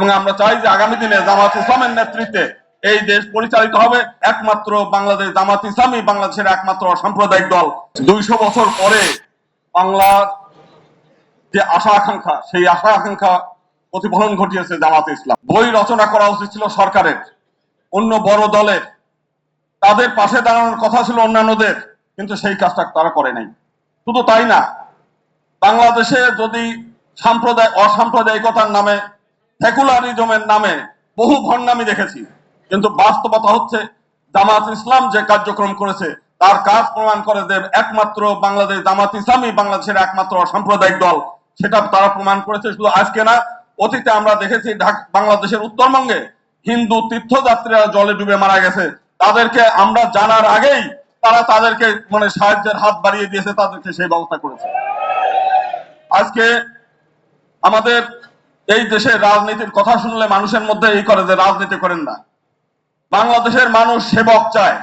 এবং আমরা চাই যে আগামী দিনে জামাত ইসলামের নেতৃত্বে এই দেশ পরিচালিত হবে। একমাত্র বাংলাদেশ জামাত ইসলামী, বাংলাদেশের একমাত্র সাম্প্রদায়িক দল। দুইশো বছর পরে বাংলা যে আশা আকাঙ্ক্ষা, সেই আশা আকাঙ্ক্ষা প্রতিফলন ঘটিয়েছে জামাত ইসলাম। বই রচনা করা উচিত ছিল সরকারের, অন্য বড় দলের। তাদের পাশে দাঁড়ানোর কথা ছিল অন্যান্যদের, কিন্তু সেই কাজটা তারা করে নাই। শুধু তাই না, বাংলাদেশে যদি সাম্প্রদায় অসাম্প্রদায়িকতার নামে সেকুলারিজমের নামে বহু ভণ্ডামি দেখেছি। কিন্তু বাস্তবতা হচ্ছে, জামাত ইসলাম যে কার্যক্রম করেছে, তার কাজ প্রমাণ করে যে একমাত্র বাংলাদেশ জামাত ইসলামই বাংলাদেশের একমাত্র সাম্প্রদায়িক দল। সেটা তারা প্রমাণ করেছে, শুধু আজকে না, অতীতে আমরা দেখেছি বাংলাদেশের উত্তরবঙ্গে হিন্দু তীর্থযাত্রীরা জলে ডুবে মারা গেছে। তাদেরকে আমরা জানার আগেই তারা তাদেরকে মানে সাহায্যের হাত বাড়িয়ে দিয়েছে, তাদেরকে সেই ব্যবস্থা করেছে। আজকে আমাদের এই দেশের রাজনীতির কথা শুনলে মানুষের মধ্যে এই করে যে রাজনীতি করেন না। বাংলাদেশের মানুষ সেবক চায়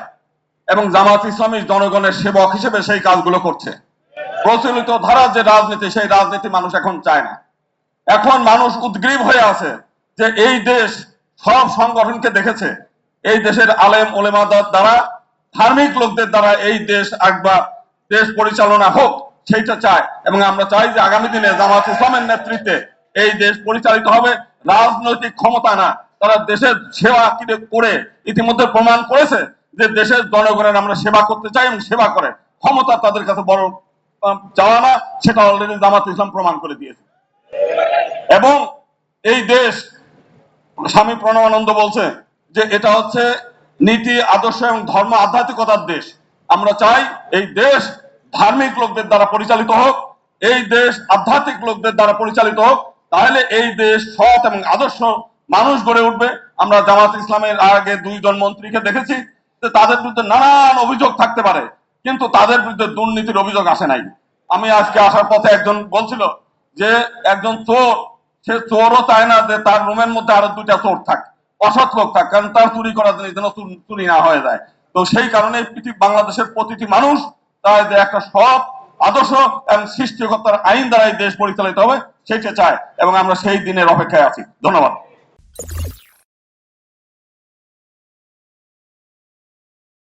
এবং জামাত ইসলামী জনগণের সেবক হিসেবে সেই কাজগুলো করছে। প্রচলিত ধারার যে রাজনীতি, সেই রাজনীতি মানুষ এখন চায় না। এখন মানুষ উদ্গ্রীব হয়ে আছে যে এই দেশ সব সংগঠনকে দেখেছে। এই দেশের আলেম ওলেমাদার দ্বারা, ধার্মিক লোকদের দ্বারা এই দেশ একবার দেশ পরিচালনা হোক, সেইটা চায়। এবং আমরা চাই যে আগামী দিনে জামাত ইসলামের নেতৃত্বে এই দেশ পরিচালিত হবে। রাজনৈতিক ক্ষমতা না। তারা দেশের সেবা করে? ইতিমধ্যে প্রমাণ করেছে যে দেশের জনগণের আমরা সেবা করতে চাই এবং সেবা করে। ক্ষমতা তাদের কাছে বড় চাওয়া না, সেটা অলরেডি জামাত ইসলাম প্রমাণ করে দিয়েছে। এবং এই দেশ, স্বামী প্রণবানন্দ বলছে যে এটা হচ্ছে নীতি, আদর্শ এবং ধর্ম আধ্যাত্মিকতার দেশ। আমরা চাই এই দেশ ধার্মিক লোকদের দ্বারা পরিচালিত হোক, এই দেশ আধ্যাত্মিক লোকদের দ্বারা পরিচালিত হোক তাহলে এই দেশ সৎ এবং আদর্শ মানুষ গড়ে উঠবে। আমরা জামাত ইসলামের আগে দুইজন মন্ত্রীকে দেখেছি যে তাদের বিরুদ্ধে নানান অভিযোগ থাকতে পারে, কিন্তু তাদের বিরুদ্ধে দুর্নীতির অভিযোগ আসে নাই। আমি আজকে আসার পথে একজন বলছিল যে একজন চোর, সে চোরও চায় না যে তার রুমের মধ্যে আরও দুইটা চোর থাক, অসৎ লোক থাক, কারণ তার চুরি করার জিনিস যেন চুরি- না হয়ে যায়। তো সেই কারণে পৃথিবী, বাংলাদেশের প্রতিটি মানুষ যে একটা সৎ, আদর্শ এবং সৃষ্টিকর্তার আইন দ্বারা এই দেশ পরিচালিত হবে। সেইটা চায় এবং আমরা সেই দিনের অপেক্ষায় আছি। ধন্যবাদ।